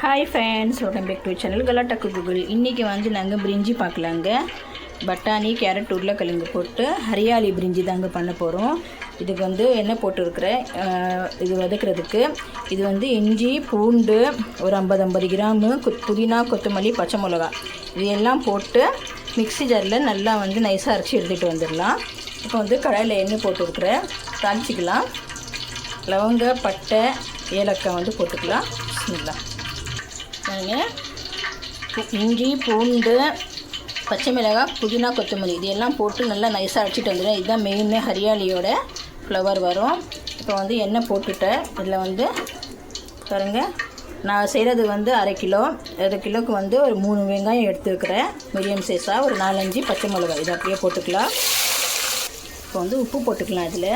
Hi fans welcome back to channel Galatta Google இன்றைக்கி வந்து நாங்கள் பிரிஞ்சி பார்க்கலாங்க. பட்டாணி கேரட் உருளைக்கிழங்கு போட்டு ஹரியாலி பிரிஞ்சி தாங்க பண்ண போகிறோம் இதுக்கு வந்து என்ன போட்டுருக்குறேன் இது வதக்கிறதுக்கு இது வந்து இஞ்சி பூண்டு ஒரு ஐம்பது ஐம்பது கிராமு புதினா கொத்தமல்லி பச்சை மிளகா. இது எல்லாம் போட்டு மிக்ஸி ஜாரில் நல்லா வந்து நைஸாக அரைச்சி எடுத்துகிட்டு வந்துடலாம். இப்போ வந்து கடையில் எண்ணெய் போட்டுருக்குறேன் தாளிச்சிக்கலாம். லவங்க பட்டை ஏலக்காய் வந்து போட்டுக்கலாம். பிஸ்மில்லா பாருங்க. இஞ்சி பூண்டு பச்சை மிளகாய் புதினா கொத்தமல்லி. இது எல்லாம் போட்டு நல்லா நைஸாக அடிச்சிட்டு வந்துடும் இதுதான் மெயின் ஹரியாலியோட ஃப்ளவர் வரும். இப்போ வந்து எண்ணெய் போட்டுட்டேன். இதில் வந்து பாருங்க நான் செய்கிறது வந்து அரை கிலோ. அரை கிலோக்கு வந்து ஒரு மூணு வெங்காயம் எடுத்துருக்கிறேன் மீடியம் சைஸாக ஒரு நாலஞ்சு பச்சை மிளகாய். இதை அப்படியே போட்டுக்கலாம். இப்போ வந்து உப்பு போட்டுக்கலாம் இதில்.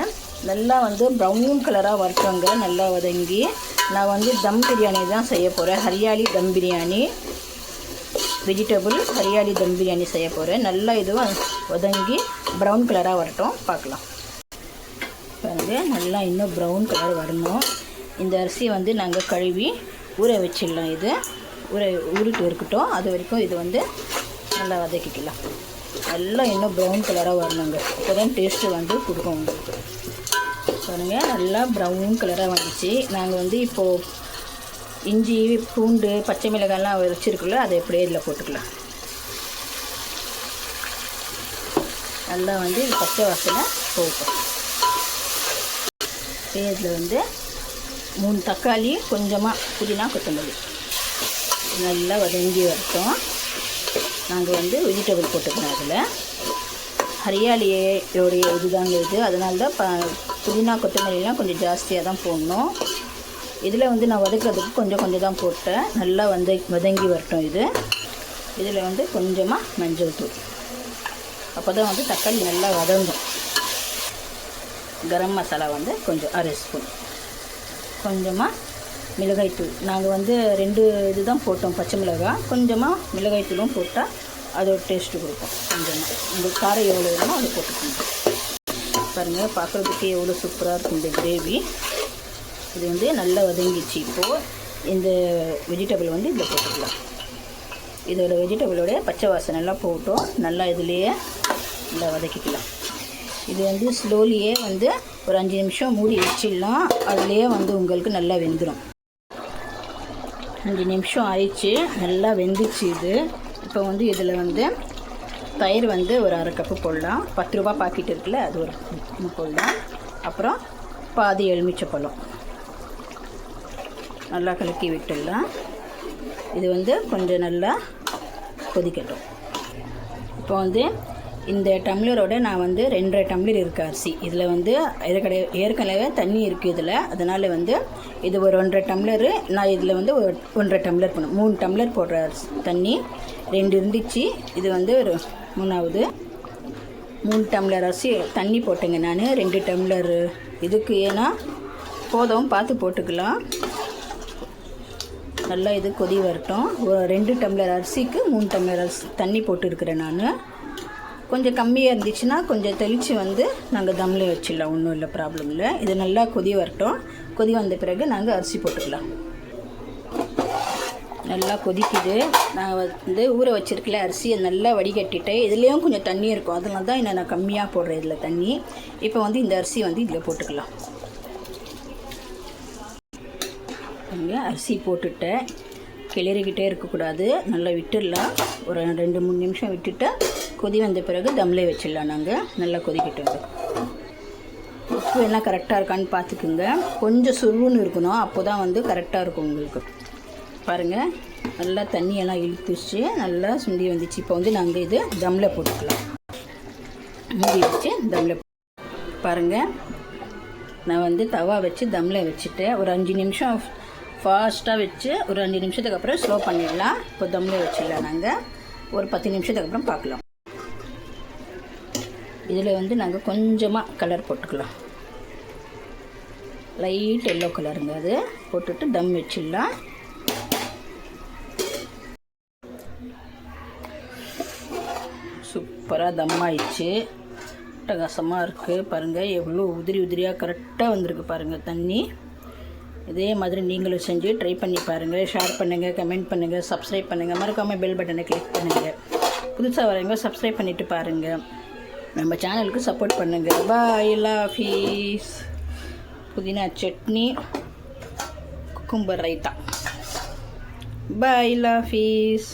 நல்லா வந்து ப்ரௌன் கலராக வறுத்தவங்க நல்லா வதங்கி. நான் வந்து தம் பிரியாணி தான் செய்ய போகிறேன் ஹரியாலி தம் பிரியாணி வெஜிடபிள் ஹரியாலி தம் பிரியாணி செய்ய போகிறேன் நல்லா இதுவும் வதங்கி ப்ரௌன் கலராக வரட்டும். பார்க்கலாம். வந்து நல்லா இன்னும் ப்ரௌன் கலர் வரணும். இந்த அரிசியை வந்து நாங்கள் கழுவி ஊற வச்சிடலாம் இது. ஊற ஊறிட்டு இருக்கட்டும். அது வரைக்கும் இது வந்து நல்லா வதக்கிக்கலாம். நல்லா இன்னும் ப்ரௌன் கலராக வரணுங்க. அப்போ தான் டேஸ்ட்டு வந்து கொடுக்கும் உங்களுக்கு. பாருங்கள் நல்லா ப்ரௌன் கலராக வந்துச்சு. நாங்கள் வந்து இப்போது இஞ்சி பூண்டு பச்சை மிளகாய்லாம் வச்சுருக்குல்ல அதை எப்படியே இதில் போட்டுக்கலாம். நல்லா வந்து பச்சை வாசனை போகட்டும் இதில் வந்து மூணு தக்காளி கொஞ்சமாக புதினா கொத்தமல்லி. நல்லா வதங்கி வரட்டும். நாங்கள் வந்து வெஜிடபிள் போட்டுக்கிறோம் அதில் ஹரியாலியோடைய இதுதாங்க இது. அதனால தான் ப புதினா கொத்தமல்லிலாம் கொஞ்சம் ஜாஸ்தியாக தான் போடணும். இதில் வந்து நான் வதக்கிறதுக்கு கொஞ்சம் கொஞ்சம் தான் போட்டேன். நல்லா வந்து வதங்கி வரட்டும் இது. இதில் வந்து கொஞ்சமாக மஞ்சள் தூள். அப்போ தான் வந்து தக்காளி நல்லா வதங்கும். கரம் மசாலா வந்து கொஞ்சம் அரை ஸ்பூன். கொஞ்சமாக மிளகாய்த்தூள் நாங்கள் வந்து ரெண்டு இது தான் போட்டோம் பச்சை மிளகாய். கொஞ்சமாக மிளகாய்த்தூளும் போட்டால் அதோட டேஸ்ட்டு கொடுக்கும் கொஞ்சமாக. உங்களுக்கு காரம் எவ்வளோ வேணுமோ அதை போட்டுக்கோங்க. பாருங்கள் பார்க்குறதுக்கு எவ்வளோ சூப்பராக இருக்கும் இந்த கிரேவி. இது வந்து நல்லா வதங்கிச்சு இப்போது இந்த வெஜிடபிள் வந்து இதில் போட்டுக்கலாம். இதோட வெஜிடபிளோட பச்சை வாசனை எல்லாம் போட்டோம் நல்லா இதுலேயே நல்லா வதக்கிக்கலாம். இது வந்து ஸ்லோலியே வந்து ஒரு அஞ்சு நிமிஷம் மூடி வச்சிடலாம். அதுலேயே வந்து உங்களுக்கு நல்லா வெந்துடும் அஞ்சு நிமிஷம் ஆயிடுச்சு. நல்லா வெந்துச்சு இது. இப்போ வந்து இதில் வந்து தயிர் வந்து ஒரு அரை கப்பு போடலாம். பத்து ரூபா பாக்கெட் இருக்குல்ல அது ஒரு கப்பு போடலாம். அப்புறம் பாதி எலுமிச்சப்பழம். நல்லா கலக்கி விட்டுடலாம். இது வந்து கொஞ்சம் நல்லா கொதிக்கட்டும். இப்போ வந்து இந்த டம்ளரோட நான் வந்து ரெண்டரை டம்ளர் இருக்குது அரிசி. இதில் வந்து ஏற்கனவே ஏற்கனவே தண்ணி இருக்குது இதில். அதனால் வந்து இது ஒரு ஒன்றரை டம்ளரு. நான் இதில் வந்து ஒரு ஒன்றரை டம்ளர் பண்ணும் மூணு டம்ளர் போடுற அரிசி தண்ணி. ரெண்டு இருந்துச்சு. இது வந்து ஒரு மூணாவது. மூணு டம்ளர் அரிசி தண்ணி போட்டேங்க நான். ரெண்டு டம்ளர் இதுக்கு ஏன்னா போதும் பார்த்து போட்டுக்கலாம். நல்லா இது கொதி வரட்டும். ஒரு ரெண்டு டம்ளர் அரிசிக்கு மூணு டம்ளர் அரிசி தண்ணி போட்டுருக்குறேன் நான். கொஞ்சம் கம்மியாக இருந்துச்சுன்னா கொஞ்சம் தெளித்து வந்து நாங்கள் தம்மில் வச்சிடலாம். ஒன்றும் இல்லை ப்ராப்ளம் இல்லை. இது நல்லா கொதி வரட்டும். கொதி வந்த பிறகு நாங்கள் அரிசி போட்டுக்கலாம். நல்லா கொதிக்குது. நான் வந்து ஊற வச்சிருக்கல அரிசியை நல்லா வடிகட்டிட்டேன் இதுலேயும் கொஞ்சம் தண்ணி இருக்கும். அதனால தான் என்ன நான் கம்மியாக போடுறேன் இதில் தண்ணி. இப்போ வந்து இந்த அரிசி வந்து இதில் போட்டுக்கலாம். அரிசி போட்டுட்டேன். கிளறிக்கிட்டே இருக்கக்கூடாது. நல்லா விட்டுடலாம். ஒரு ரெண்டு மூணு நிமிஷம் விட்டுட்டு கொதி வந்த பிறகு தம்லே வச்சிடலாம் நாங்கள் நல்லா கொதிக்கிட்டோம். உப்பு எல்லாம் கரெக்டாக இருக்கான்னு பார்த்துக்குங்க. கொஞ்சம் சுருன்னு இருக்கணும். அப்போ தான் வந்து கரெக்டாக இருக்கும் உங்களுக்கு. பாருங்கள் நல்லா தண்ணியெல்லாம் இழுத்துச்சு நல்லா சுண்டி வந்துச்சு. இப்போ வந்து நாங்கள் இது தம்மில் போட்டுக்கலாம். மூடி வச்சு தம்மில் பாருங்கள் நான் வந்து தவா வச்சு தம்மில் வச்சுட்டேன் ஒரு அஞ்சு நிமிஷம் ஃபாஸ்ட்டாக வச்சு ஒரு அஞ்சு நிமிஷத்துக்கு அப்புறம் ஸ்லோ பண்ணிடலாம். இப்போ தம்மில் வச்சிடலாம் நாங்கள் ஒரு பத்து நிமிஷத்துக்கு அப்புறம் பார்க்கலாம். இதில் வந்து நாங்கள் கொஞ்சமாக கலர் போட்டுக்கலாம். லைட் எல்லோ கலருங்க அது. போட்டுட்டு தம் வச்சிடலாம். சூப்பராக தம் ஆயிடுச்சு. அட்டகாசமாக இருக்குது பாருங்கள் எவ்வளோ உதிரி உதிரியாக கரெக்டாக வந்திருக்கு பாருங்கள் தண்ணி. இதே மாதிரி நீங்களும் செஞ்சு ட்ரை பண்ணி பாருங்கள் ஷேர் பண்ணுங்கள் கமெண்ட் பண்ணுங்கள் சப்ஸ்கிரைப் பண்ணுங்கள் மறக்காமல் பெல் பட்டனை கிளிக் பண்ணுங்கள் புதுசாக வரவங்க சப்ஸ்கிரைப் பண்ணிவிட்டு பாருங்கள் நம்ம சேனலுக்கு சப்போர்ட் பண்ணுங்கள் bye peace pudina chutney cucumber raita bye peace